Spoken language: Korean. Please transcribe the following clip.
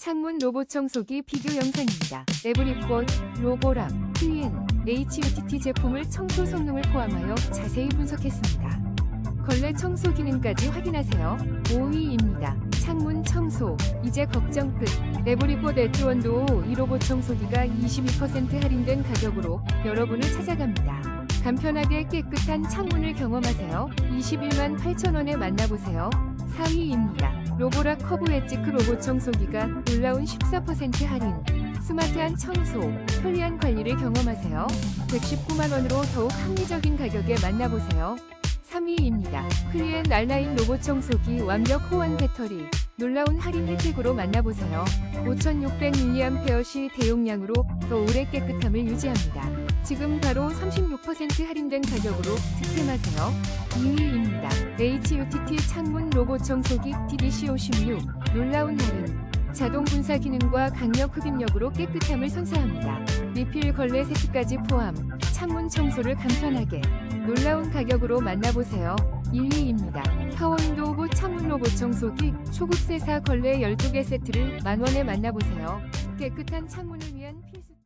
창문 로봇 청소기 비교 영상입니다. 에브리꽃, 로보락, 클린, HUTT 제품을 청소 성능을 포함하여 자세히 분석했습니다. 걸레 청소 기능까지 확인하세요. 5위입니다. 창문 청소, 이제 걱정 끝. 에브리꽃 엣지원도 이 로봇 청소기가 22% 할인된 가격으로 여러분을 찾아갑니다. 간편하게 깨끗한 창문을 경험하세요. 21만 8천원에 만나보세요. 4위입니다. 로보락 커브 엣지크 로봇 청소기가 놀라운 14% 할인. 스마트한 청소, 편리한 관리를 경험하세요. 119만원으로 더욱 합리적인 가격에 만나보세요. 3위입니다. 클리엔 날라인 로봇 청소기 완벽 호환 배터리. 놀라운 할인 혜택으로 만나보세요. 5600mAh 시 대용량으로 더 오래 깨끗함을 유지합니다. 지금 바로 36% 할인된 가격으로 득템하세요. 2위입니다. HUTT 창문 로봇 청소기 TDC56 놀라운 할인. 자동 분사 기능과 강력 흡입력으로 깨끗함을 선사합니다. 리필 걸레 세트까지 포함. 창문 청소를 간편하게. 놀라운 가격으로 만나보세요. 1위입니다. 파워윈도우 보 창문 로봇 청소기 초급 세사 걸레 12개 세트를 만원에 만나보세요. 깨끗한 창문을 위한 필수